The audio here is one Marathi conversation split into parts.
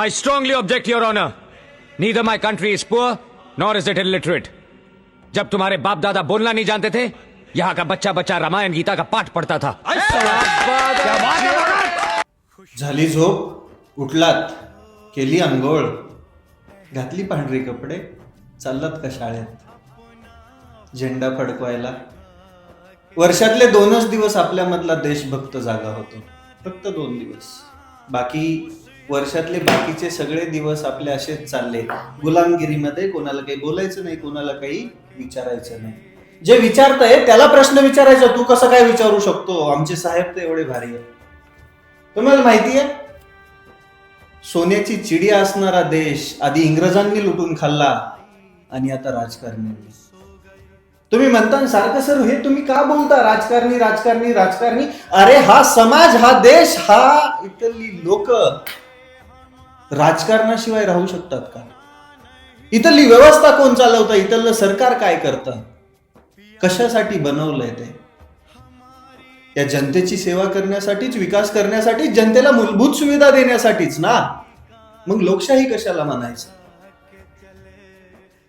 I strongly object, Your Honor. Neither my country is poor, nor is it illiterate. जब तुम्हारे बाप दादा बोलना नहीं जानते थे यहाँ का बच्चा बच्चा रामायण गीता का पाठ पढ़ता था। झाली झोप उठलात केली आंघोळ घातली पांढरी कपडे चाललात का शाळेत? झेंडा फडकवायला. वर्षातले दोनच दिवस आपल्यामधला देशभक्त जागा होतो. फक्त दोन दिवस. बाकी वर्षातले बाकीचे सगळे दिवस आपले असेच चालले. गुलामगिरीमध्ये कोणाला काही बोलायचं नाही कोणाला काही विचारायचं नाही. जे विचारतंय त्याला प्रश्न विचारायचा तू कसं काय विचारू शकतो? आमचे साहेब तर एवढे भारी आहे तुम्हाला माहिती आहे? सोन्याची चिडी असणारा देश आधी इंग्रजांनी लुटून खाल्ला आणि आता राजकारणी. तुम्ही म्हणता सारखं सर हे तुम्ही का बोलता? राजकारणी राजकारणी राजकारणी. अरे हा समाज हा देश हा इथली लोक. राजकारणाशिवाय राहू शकतात का? इथली व्यवस्था कोण चालवतं? इथलं सरकार काय करतं? कशासाठी बनवलंय ते? या जनतेची सेवा करण्यासाठीच विकास करण्यासाठी जनतेला मूलभूत सुविधा देण्यासाठीच ना? मग लोकशाही कशाला म्हणायचं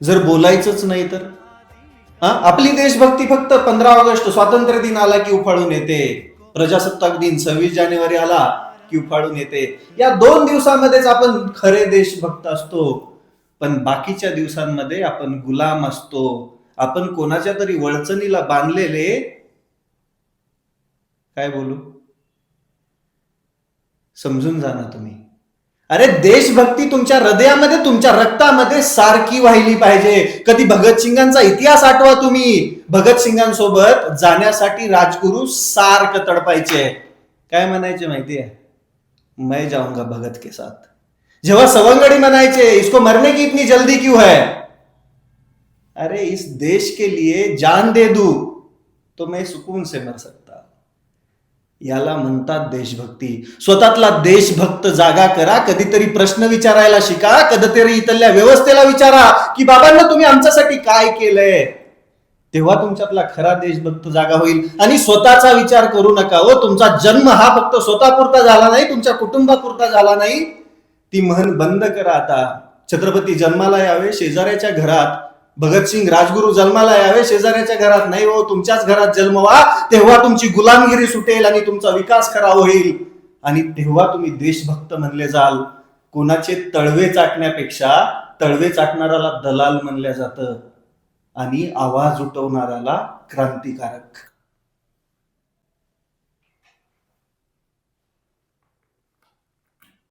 जर बोलायचंच नाही तर? हा? आपली देशभक्ती फक्त पंधरा ऑगस्ट स्वातंत्र्य दिन आला की उफाळून येते. प्रजासत्ताक दिन सव्वीस जानेवारी आला. की उफाळून येते. या दोन दिवसामध्येच आपण खरे देशभक्त असतो. पण बाकीच्या दिवसांमध्ये आपण गुलाम असतो. आपण कोणाच्या तरी वळचणीला बांधलेले? काय बोलू? समजून जा ना तुम्ही. अरे देशभक्ती तुमच्या हृदयामध्ये तुमच्या रक्तामध्ये सारखी वाहिली पाहिजे. कधी भगतसिंगांचा इतिहास आठवा तुम्ही. भगतसिंगांसोबत जाण्यासाठी राजगुरू सारखं तडपायचे. काय म्हणायचे माहितीये? मैं जाऊंगा भगत के साथ। जेव्हा सवंगडी म्हणायचे इसको मरने की इतनी जल्दी क्यों है? अरे इस देश के लिए जान दे दू तो मैं सुकून से मर सकता। याला म्हणतात देशभक्ती। स्वतःतला देशभक्त जागा करा कधीतरी प्रश्न विचारायला शिका कधीतरी इथल्या व्यवस्थेला विचारा की बाबांना तुम्ही आमच्यासाठी काय केलंय? तेव्हा तुमच्यातला खरा देशभक्त जागा होईल. आणि स्वतःचा विचार करू नका हो. तुमचा जन्म हा फक्त स्वतःपुरता झाला नाही तुमच्या कुटुंबापुरता झाला नाही. ती म्हण बंद करा आता. छत्रपती जन्माला यावे शेजाऱ्याच्या घरात. भगतसिंग राजगुरू जन्माला यावे शेजाऱ्याच्या घरात नाही हो. तुमच्याच घरात जन्मवा तेव्हा तुमची गुलामगिरी सुटेल आणि तुमचा विकास खरा होईल. आणि तेव्हा तुम्ही देशभक्त म्हणले जाल. कोणाचे तळवे चाटण्यापेक्षा तळवे चाटणाऱ्याला दलाल म्हणल्या जातं. आणि आवाज उठवणाऱ्याला क्रांतिकारक.